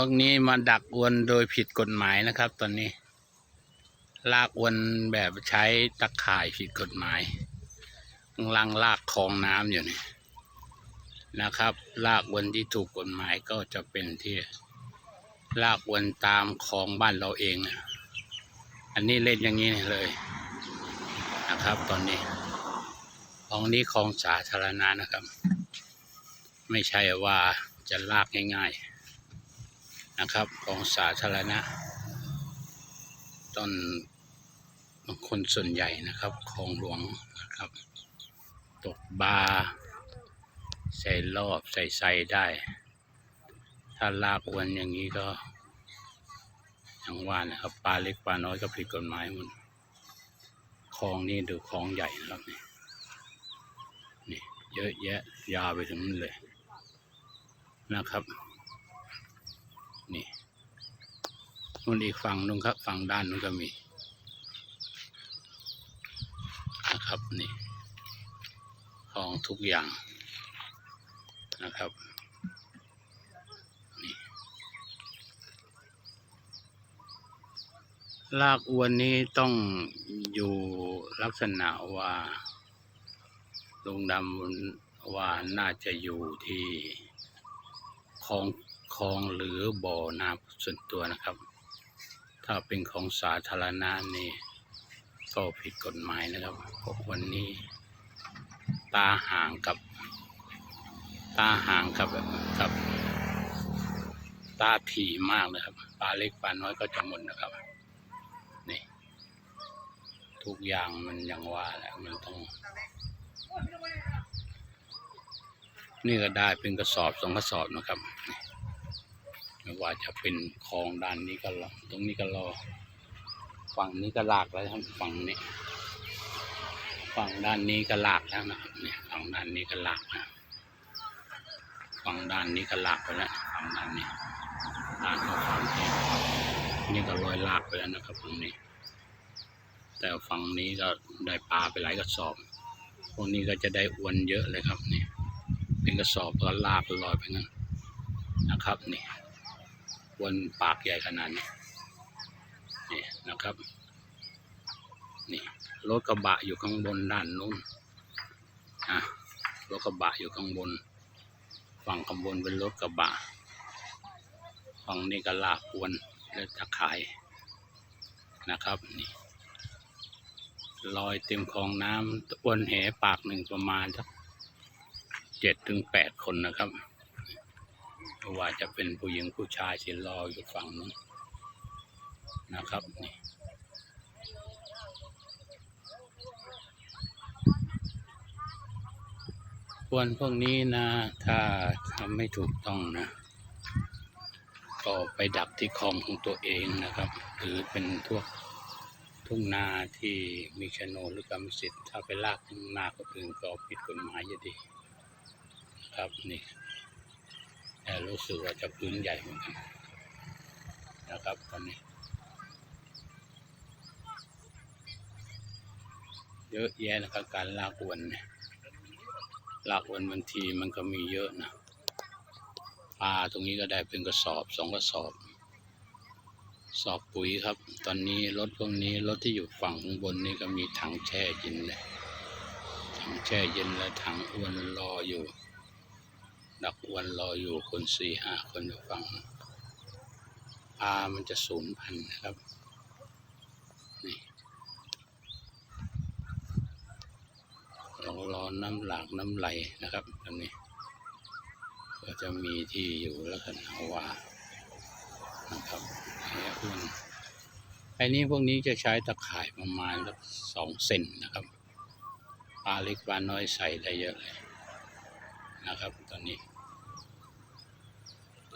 วกนี้มาดักอวนโดยผิดกฎหมายนะครับ ตอนนี้ ลากอวนแบบใช้ตะข่ายผิดกฎหมายกำลังลากคลองน้ำอยู่นี่นะครับ ลากอวนที่ถูกกฎหมายก็จะเป็นที่ลากอวนตามคลองบ้านเราเองอะอันนี้เล่นอย่างนี้เลยนะครับ ตอนนี้คลองนี้คลองสาธารณะนะครับ ไม่ใช่ว่าจะลากง่าย ๆ นะครับ ของสาธารณะ ต้นคนส่วนใหญ่นะครับคลองหลวงนะครับ ตกบาใส่รอบใส่ใส่ได้ ถ้าลากอวนอย่างนี้ก็อย่างว่านะครับปลาเล็กปลาน้อยก็ผิดกฎหมายหมดคลองนี้ดูคลองใหญ่นะครับนี่นี่เยอะแยะยาวไปถึงนั่นเลยนะครับ นี่ นู่นอีกฝั่งนู้นครับ ฝั่งด้านนู้นก็มีนะครับนี่ของทุกอย่างนะครับนี่ลากอวนนี้ต้องอยู่ลักษณะว่าลุงดำว่าน่าจะอยู่ที่คลองคลองหรือบ่อน้ำส่วนตัวนะครับ ถ้าเป็นของสาธารณะนี่ก็ผิดกฎหมายนะครับเพราะวันนี้ตาห่างกับตาห่างกับกับตาถี่มากเลยครับปลาเล็กปลาน้อยก็จะหมดนะครับนี่ทุกอย่างมันอย่างว่าแหละมันต้อง นี่ก็ได้เป็นกระสอบสองกระสอบนะครับนี่ ไม่ว่าจะเป็นคลองด้านนี้ก็รอตรงนี้ก็รอ ฝั่งนี้ก็ลากแล้วครับฝั่งนี้ ฝั่งด้านนี้ก็ลากแล้วนะครับเนี่ยฝั่งด้านนี้ก็ลากนะฝั่งด้านนี้ก็ลากไปแล้วฝั่งด้านนี้ด้านของฝั่งนี้นี่ก็ลอยลากไปแล้วนะครับฝั่งนี้ แต่ฝั่งนี้ก็ได้ปลาไปหลายกระสอบพวกนี้ก็จะได้อวนเยอะเลยครับนี่เป็นกระสอบก็ลากลอยไปนั่นนะครับนี่ วนปากใหญ่ขนาดนี้นี่นะครับ นี่รถกระบะอยู่ข้างบนด้านนู้นอะรถกระบะอยู่ข้างบน ฝั่งข้างบนเป็นรถกระบะ ฝั่งนี้ก็ลากอวนและตะข่ายนะครับนี่ลอยเต็มคลองน้ำอวนแหปากหนึ่งประมาณสักเจ็ดถึงแปดคนนะครับ ไม่ว่าจะเป็นผู้หญิงผู้ชายที่รออยู่ฝั่งนู้นนะครับนี่ควรพวกนี้นะ ถ้าทำไม่ถูกต้องนะ ก็ไปดักที่คลองของตัวเองนะครับ หรือเป็นพวกทุ่งนาที่มีโฉนหรือกรรมสิทธิ์ถ้าไปลากทุ่งนาคนอื่นก็ผิดกฎหมายอยู่ดี ครับนี่ แต่รู้สึกว่าจะพื้นใหญ่เหมือนกันนะครับตอนนี้ เยอะแยะนะครับการลากอวนเนี่ยลากอวนบางทีมันก็มีเยอะนะปลาตรงนี้ก็ได้เป็นกระสอบสองกระสอบ สอบปุ๋ยครับ ตอนนี้รถพวกนี้รถที่อยู่ฝั่งข้างบนนี่ก็มีถังแช่เย็นเลยถังแช่เย็นและถังอวนรออยู่ ดักอวนรออยู่คนสี่ห้าคนอยู่ฝั่งปลามันจะสูญพันธุ์นะครับนี่เรารอน้ำหลากน้ำไหลนะครับตอนนี้ก็จะมีที่อยู่แล้วกันเอาว่านะครับเนี่ยพวกไอ้นี้พวกนี้จะใช้ตะข่ายประมาณสักสองเซนนะครับปลาเล็กปลาน้อยใส่ได้เยอะเลยนะครับตอนนี้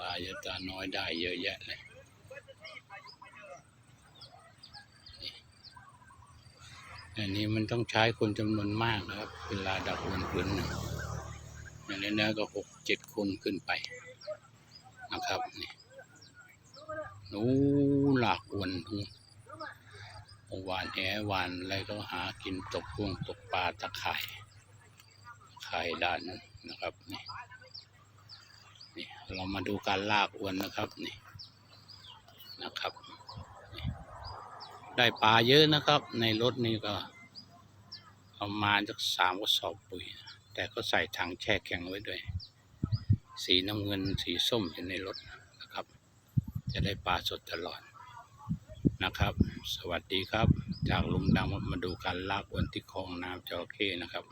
ลายอะปลาน้อยได้เยอะแยะเลยอันนี้มันต้องใช้คนจำนวนมากนะครับ เวลาดักวนพื้นหนึ่งอย่างนี้นะก็หกเจ็ดคนขึ้นไปนะครับนี่นู้หลากอวนทุงหวานแหวานอะไรก็หากินตกกุ้งตกปลาตะไคร่ไข่ด้านนะครับนี่ นี่เรามาดูการลากอวนนะครับนี่นะครับ ได้ปลาเยอะนะครับ ในรถนี่ก็ประมาณสักสามกระสอบปุ๋ย แต่ก็ใส่ถังแช่แข็งไว้ด้วย สีน้ำเงินสีส้มอยู่ในรถนะครับ จะได้ปลาสดตลอดนะครับ สวัสดีครับ จากลุงดำมาดูการลากอวนที่คลองน้ำจระเข้นะครับ